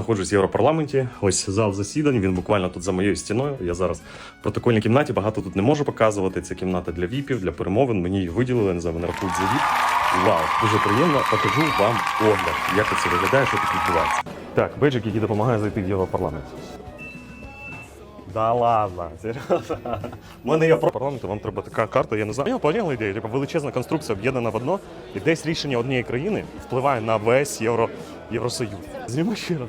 Знаходжусь в Європарламенті. Ось зал засідань. Він буквально тут за моєю стіною. Я зараз в протокольній кімнаті. Багато тут не можу показувати. Це кімната для віпів, для перемовин. Мені її виділили, не знаю, мене рахують за віп. Вау, дуже приємно. Покажу вам огляд, як це виглядає, що тут відбувається. Так, беджик, який допомагає зайти в Європарламент. Да ладно, серйозно. У мене є про парламенту, вам треба така карта, я не знаю. Я поняла ідею, типу величезна конструкція об'єднана в одно, і десь рішення однієї країни впливає на весь Євро, Євросоюз. Зніми ще раз.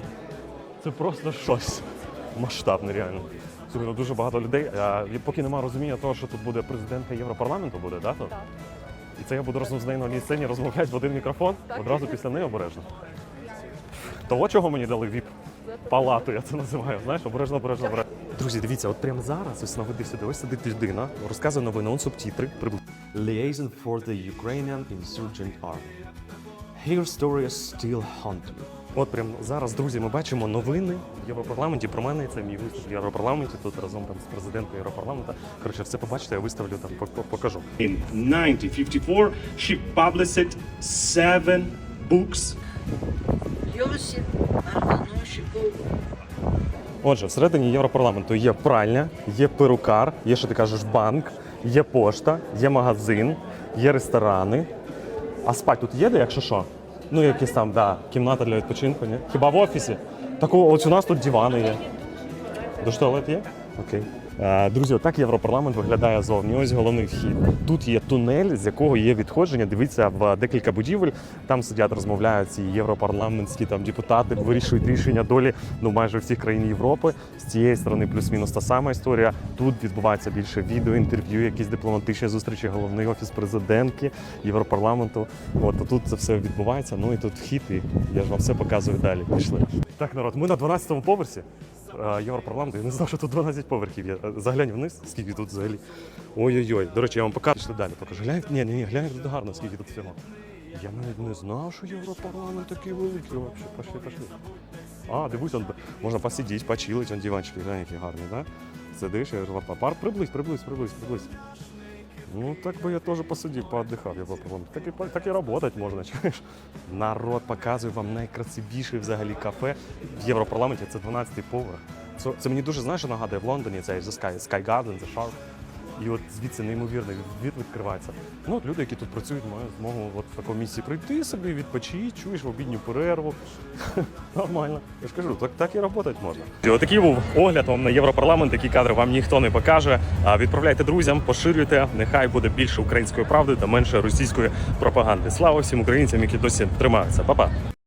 Це просто щось масштабне, реально. Слухай, ну дуже багато людей. А, поки немає розуміння того, що тут буде президентка Європарламенту, буде, да? Тут? І це я буду разом з нею на одній сцені розмовляти в один мікрофон, одразу після неї обережно. Того, чого мені дали віп палату, я це називаю. Знаєш, обережно, обережно, обережно. Друзі, дивіться, от прямо зараз ось наведи сюди, ось сидить людина, розказує новини, он субтітри. Приблизно. Liaison for the Ukrainian insurgent army. Her story still haunt me. От прямо зараз, друзі, ми бачимо новини в Європарламенті. Про мене це мій виступ в Європарламенті. Тут разом там з президентом Європарламенту. Коротше, все побачите, я виставлю там, пок- пок- покажу. In 1954, she published seven books. Отже, всередині Європарламенту є пральня, є перукар, є, що ти кажеш, банк, є пошта, є магазин, є ресторани. А спать тут є де, якщо що? Ну, якісь там, да, кімната для відпочинку, ні? Хіба в офісі? Такого, ось у нас тут дивани є. Душ туалет є? Окей. Е, Друзі, отак Європарламент виглядає зовні. Ось головний вхід. Тут є тунель, з якого є відходження. Дивіться в декілька будівель. Там сидять, розмовляють ці європарламентські там депутати, вирішують рішення долі ну майже всіх країн Європи. З цієї сторони плюс-мінус та сама історія. Тут відбувається більше відео, інтерв'ю, якісь дипломатичні зустрічі, головний офіс президентки Європарламенту. От а тут це все відбувається. Ну і тут вхід, і я ж вам все показую далі. Пішли. Так, народ, ми на 12-му поверсі. Е, Європарламенту. Я не знав, що тут 12 поверхів є. Заглянь вниз, скільки тут взагалі. Ой-ой-ой. До речі, я вам покажу Пішли далі. Покажу. Глянь, ні, ні, глянь тут гарно, скільки тут всього. Я навіть не знав, що Європарламент такий великий. Вообще. Пошли, пошли. А, дивись, он, можна посидіти, почилить, он диванчик, глянь, які гарні, да? Сидиш, я пар, приблизь, приблизь, приблизь, приблизь. Ну, так би я теж посидів, поотдихав, я попробував. Так і, так і работать можна, чуєш? Народ показує вам найкрасивіше взагалі кафе в Європарламенті, це 12-й поверх. Це, це мені дуже, знаєш, нагадує в Лондоні, це Sky, Sky Garden, The Shark. І от звідси неймовірний від відкривається. Ну, от люди, які тут працюють, мають змогу от в такому місці прийти собі, відпочити, чуєш в обідню перерву. Нормально. Я ж кажу, так, так і працювати можна. Отакий був огляд вам на Європарламент, такі кадри вам ніхто не покаже. Відправляйте друзям, поширюйте. Нехай буде більше української правди та менше російської пропаганди. Слава всім українцям, які досі тримаються. Па-па!